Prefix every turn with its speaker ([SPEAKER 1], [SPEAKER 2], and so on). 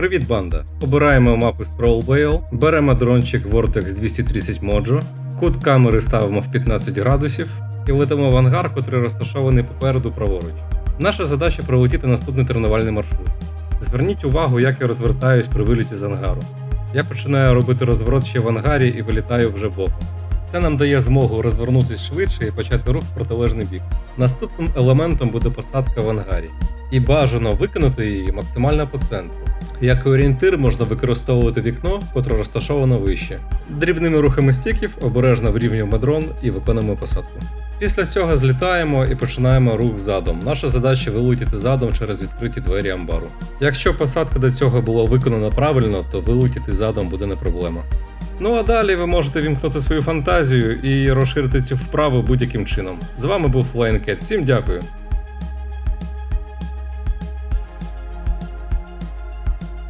[SPEAKER 1] Привіт, банда! Обираємо мапу Stroll Whale, беремо дрончик Vortex 230 Mojo, кут камери ставимо в 15 градусів і летимо в ангар, котрий розташований попереду праворуч. Наша задача пролетіти наступний тренувальний маршрут. Зверніть увагу, як я розвертаюсь при виліті з ангару. Я починаю робити розворот ще в ангарі і вилітаю вже боком. Це нам дає змогу розвернутися швидше і почати рух в протилежний бік. Наступним елементом буде посадка в ангарі, і бажано виконати її максимально по центру. Як орієнтир можна використовувати вікно, котре розташовано вище. Дрібними рухами стіків обережно вирівнюємо дрон і виконуємо посадку. Після цього злітаємо і починаємо рух задом. Наша задача вилетіти задом через відкриті двері амбару. Якщо посадка до цього була виконана правильно, то вилетіти задом буде не проблема. Ну а далі ви можете вімкнути свою фантазію і розширити цю вправу будь-яким чином. З вами був Cat. Всім дякую!